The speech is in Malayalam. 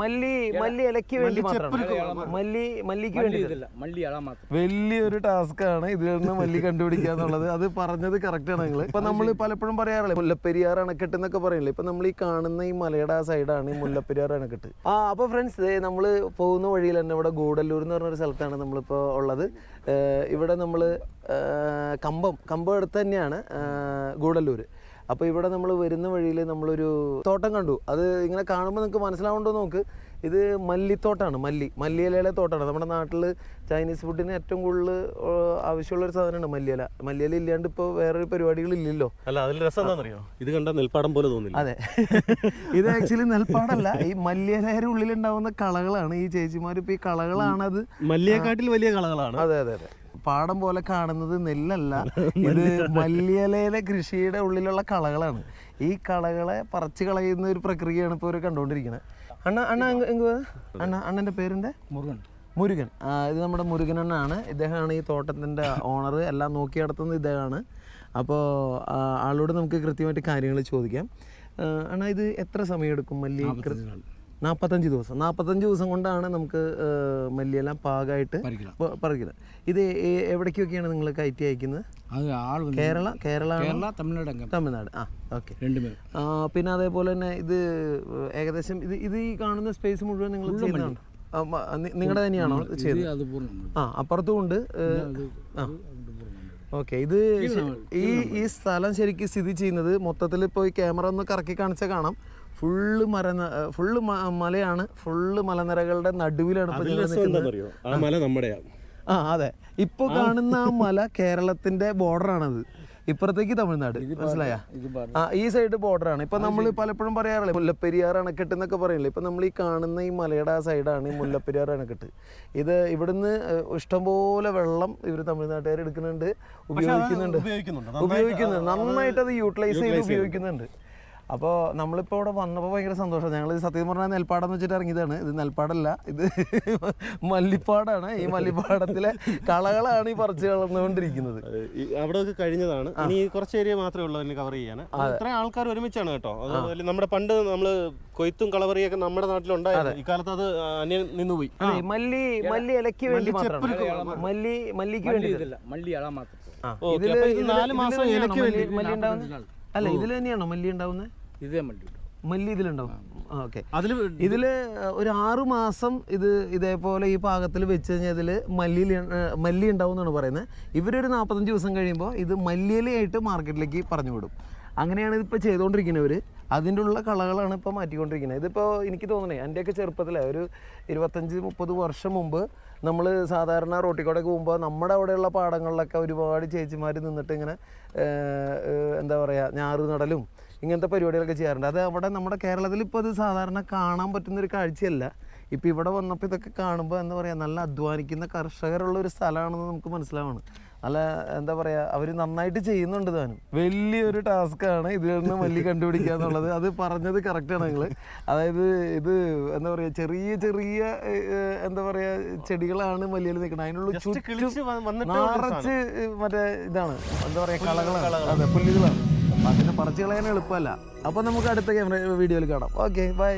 മല്ലി മല്ലി ഇലക്ക് വേണ്ടി മല്ലി മല്ലിക്ക് വേണ്ടി മല്ലി അള മാത്രം. വലിയൊരു ടാസ്ക് ആണ് ഇതിൽ നിന്ന് മല്ലി കണ്ടുപിടിക്കുക എന്നുള്ളത്. അത് പറഞ്ഞത് കറക്റ്റ് ആണ് നിങ്ങൾ ഇപ്പൊ നമ്മൾ പലപ്പോഴും പറയാറില്ലേ മുല്ലപ്പെരിയാർ അണക്കെട്ട് എന്നൊക്കെ പറയില്ലേ? ഇപ്പൊ നമ്മൾ ഈ കാണുന്ന ഈ മലയുടെ ആ സൈഡാണ് ഈ മുല്ലപ്പെരിയാർ അണക്കെട്ട്. ആ അപ്പൊ ഫ്രണ്ട്സ് നമ്മൾ പോകുന്ന വഴിയിൽ തന്നെ ഇവിടെ ഗൂഡല്ലൂർ എന്ന് പറഞ്ഞൊരു സ്ഥലത്താണ് നമ്മളിപ്പോ ഉള്ളത്. ഇവിടെ നമ്മൾ കമ്പം കമ്പം അടുത്ത് തന്നെയാണ് ഗൂഡല്ലൂർ അപ്പോൾ ഇവിടെ നമ്മൾ വരുന്ന വഴിയിൽ നമ്മളൊരു തോട്ടം കണ്ടു. അത് ഇങ്ങനെ കാണുമ്പോൾ നിങ്ങൾക്ക് മനസ്സിലാവുണ്ടോ നോക്ക്. ഇത് മല്ലിത്തോട്ടാണ് മല്ലി. മല്ലിയിലയിലെ തോട്ടമാണ് നമ്മുടെ നാട്ടിൽ ചൈനീസ് ഫുഡിന് ഏറ്റവും കൂടുതൽ ആവശ്യമുള്ള ഒരു സാധനമാണ് മല്ലിയല. മല്ലിയല ഇല്ലാണ്ട് ഇപ്പോൾ വേറൊരു പരിപാടികളില്ലല്ലോ. അല്ല അതിൽ രസം എന്താണെന്നറിയോ? ഇത് കണ്ട നെൽപ്പാടം പോലെ തോന്നില്ല. അതെ. ഇത് ആക്ച്വലി നെൽപ്പാടല്ല. ഈ മല്ലിയിലയുടെ ഉള്ളിലുണ്ടാവുന്ന കളകളാണ് ഈ ചേച്ചിമാർ ഇപ്പോൾ ഈ കളകളാണത്. മല്ലിയെക്കാട്ടിൽ വലിയ കളകളാണ്. അതെ അതെ അതെ. പാടം പോലെ കാണുന്നത് നെല്ലല്ല. ഇത് മല്ലിയലയിലെ കൃഷിയുടെ ഉള്ളിലുള്ള കളകളാണ്. ഈ കളകളെ പറിച്ചു കളയുന്ന ഒരു പ്രക്രിയയാണ് ഇപ്പോൾ ഇവർ കണ്ടുകൊണ്ടിരിക്കുന്നത് അണ്ണ അണ്ണ? അണ്ണ അണ്ണന്റെ പേരെന്താ? മുരുകൻ. മുരുകൻ. ഇത് നമ്മുടെ മുരുകൻ അണ്ണാണ്. ഇദ്ദേഹമാണ് ഈ തോട്ടത്തിന്റെ ഓണർ. എല്ലാം നോക്കി നടത്തുന്നത് ഇദ്ദേഹമാണ്. അപ്പോൾ ആളോട് നമുക്ക് കൃത്യമായിട്ട് കാര്യങ്ങൾ ചോദിക്കാം. അണ്ണ അണ്ണാ ഇത് എത്ര സമയം എടുക്കും മല്ലി നാൽപ്പത്തഞ്ച് ദിവസം. നാൽപ്പത്തഞ്ച് ദിവസം കൊണ്ടാണ് നമുക്ക് മല്ലിയെല്ലാം പാകമായിട്ട് പറിക്കുന്നത് ഇത് എവിടേക്കൊക്കെയാണ് നിങ്ങൾ കയറ്റി അയക്കുന്നത്? കേരള കേരള തമിഴ്നാട് തമിഴ്നാട്. ആ ഓക്കെ. പിന്നെ അതേപോലെ തന്നെ ഇത് ഏകദേശം ഇത് ഇത് ഈ കാണുന്ന സ്പേസ് മുഴുവൻ നിങ്ങൾ ചെയ്യുന്നുണ്ട് നിങ്ങളുടെ തന്നെയാണോ ചെയ്തത്? ആ അപ്പുറത്തും ഉണ്ട് ആ. ഓക്കെ ഇത് ഈ ഈ സ്ഥലം ശരിക്കും സ്ഥിതി ചെയ്യുന്നത് മൊത്തത്തിൽ ഇപ്പോൾ ഈ ക്യാമറ ഒന്ന് കറക്കി കാണിച്ചാൽ കാണാം. ഫുള്ള് മര ഫുള്ള് മലയാണ് ഫുള്ള് മലനിരകളുടെ നടുവിലാണ് ആ മല നമ്മുടെയാണ് ആ അതെ. ഇപ്പൊ കാണുന്ന ആ മല കേരളത്തിന്റെ ബോർഡറാണത്. ഇപ്പുറത്തേക്ക് തമിഴ്നാട്. മനസ്സിലായ? ആ ഈ സൈഡ് ബോർഡറാണ്. ഇപ്പൊ നമ്മൾ പലപ്പോഴും പറയാറില്ലേ മുല്ലപ്പെരിയാർ അണക്കെട്ട് എന്നൊക്കെ പറയില്ലേ? ഇപ്പൊ നമ്മൾ ഈ കാണുന്ന ഈ മലയുടെ ആ സൈഡാണ് ഈ മുല്ലപ്പെരിയാർ അണക്കെട്ട്. ഇത് ഇവിടുന്ന് ഇഷ്ടംപോലെ വെള്ളം ഇവർ തമിഴ്നാട്ടുകാർ എടുക്കുന്നുണ്ട് ഉപയോഗിക്കുന്നുണ്ട് ഉപയോഗിക്കുന്നുണ്ട്. ഉപയോഗിക്കുന്നുണ്ട്. നന്നായിട്ട് അത് യൂട്ടിലൈസ് ചെയ്ത്. ഉപയോഗിക്കുന്നുണ്ട്. അപ്പോൾ നമ്മളിപ്പോൾ ഇവിടെ വന്നപ്പോൾ ഭയങ്കര സന്തോഷം. ഞങ്ങൾ സത്യം പറഞ്ഞാൽ നെൽപ്പാടം എന്ന് വെച്ചിട്ട് ഇറങ്ങിയതാണ്. ഇത് നെൽപ്പാടല്ല ഇത് മല്ലിപ്പാടാണ്. ഈ മല്ലിപ്പാടത്തിലെ കളകളാണ് ഈ പറിച്ച് കളർന്നുകൊണ്ടിരിക്കുന്നത് അവിടെ കഴിഞ്ഞതാണ്. ഇനി കുറച്ച് ഏരിയ മാത്രമേ ഉള്ളൂ അതിന് കവർ ചെയ്യാൻ. ഇത്രയും ആൾക്കാർ ഒരുമിച്ചാണ് കേട്ടോ. അതുപോലെ നമ്മുടെ പണ്ട് നമ്മൾ കൊയ്ത്തും കളവറിയൊക്കെ നമ്മുടെ നാട്ടിലുണ്ടായിരുന്നു. ഇക്കാലത്ത് അത് അന്യം നിന്നുപോയി. അതെ മല്ലി മല്ലി ഇലയ്ക്ക് വേണ്ടി മല്ലി മല്ലിക്ക് വേണ്ടി മല്ലി മള്ളി അള മാത്രം ഇതിൽ നാല് മാസം ഇലയ്ക്ക് വേണ്ടി മല്ലി ഉണ്ടാവുന്നത്? അല്ല ഇതിൽ തന്നെയാണോ മല്ലി ഉണ്ടാവുന്നത് ഇതേ മല്ലി മല്ലി ഇതിലുണ്ടാവും. ഓക്കെ. അതിൽ ഇതിൽ ഒരു ആറു മാസം ഇത് ഇതേപോലെ ഈ പാകത്തിൽ വെച്ച് കഴിഞ്ഞാൽ ഇതിൽ മല്ലി മല്ലി ഉണ്ടാവും എന്നാണ് പറയുന്നത്. ഇവരൊരു നാൽപ്പത്തഞ്ച് ദിവസം കഴിയുമ്പോൾ ഇത് മല്ലിയിലയായിട്ട് മാർക്കറ്റിലേക്ക് പറഞ്ഞു വിടും അങ്ങനെയാണ് ഇതിപ്പോൾ ചെയ്തുകൊണ്ടിരിക്കുന്നവർ അതിന്റെ ഉള്ള കളകളാണ് ഇപ്പോൾ മാറ്റിക്കൊണ്ടിരിക്കുന്നത്. ഇതിപ്പോൾ എനിക്ക് തോന്നണേ എന്റെയൊക്കെ ചെറുപ്പത്തിലെ ഒരു ഇരുപത്തഞ്ച് മുപ്പത് വർഷം മുമ്പ് നമ്മൾ സാധാരണ റോട്ടിൽ കൂടെ പോകുമ്പോൾ നമ്മുടെ അവിടെയുള്ള പാടങ്ങളിലൊക്കെ ഒരുപാട് ചേച്ചിമാർ നിന്നിട്ട് ഇങ്ങനെ എന്താ പറയുക ഞാറ് നടലും ഇങ്ങനത്തെ പരിപാടികളൊക്കെ ചെയ്യാറുണ്ട്. അത് അവിടെ നമ്മുടെ കേരളത്തിൽ ഇപ്പോൾ അത് സാധാരണ കാണാൻ പറ്റുന്നൊരു കാഴ്ചയല്ല. ഇപ്പോൾ ഇവിടെ വന്നപ്പോൾ ഇതൊക്കെ കാണുമ്പോൾ എന്താ പറയുക നല്ല അധ്വാനിക്കുന്ന കർഷകരുള്ള ഒരു സ്ഥലമാണെന്ന് നമുക്ക് മനസ്സിലാവാണ്. നല്ല എന്താ പറയുക അവർ നന്നായിട്ട് ചെയ്യുന്നുണ്ട് താനും. വലിയൊരു ടാസ്ക്കാണ് ഇതിൽ നിന്ന് മല്ലി കണ്ടുപിടിക്കുക എന്നുള്ളത്. അത് പറഞ്ഞത് കറക്റ്റാണ് നിങ്ങൾ അതായത് ഇത് എന്താ പറയുക ചെറിയ ചെറിയ എന്താ പറയുക ചെടികളാണ് മല്ലിയിൽ നിൽക്കുന്നത് അതിനുള്ള നിറച്ച് മറ്റേ ഇതാണ്. എന്താ പറയുക കളകളാണ്. അതെ പുല്ലുകളാണ്. അതിനെ പറിച്ചു കളയാൻ എളുപ്പമല്ല. അപ്പം നമുക്ക് അടുത്ത ക്യാമറ വീഡിയോയിൽ കാണാം. Okay bye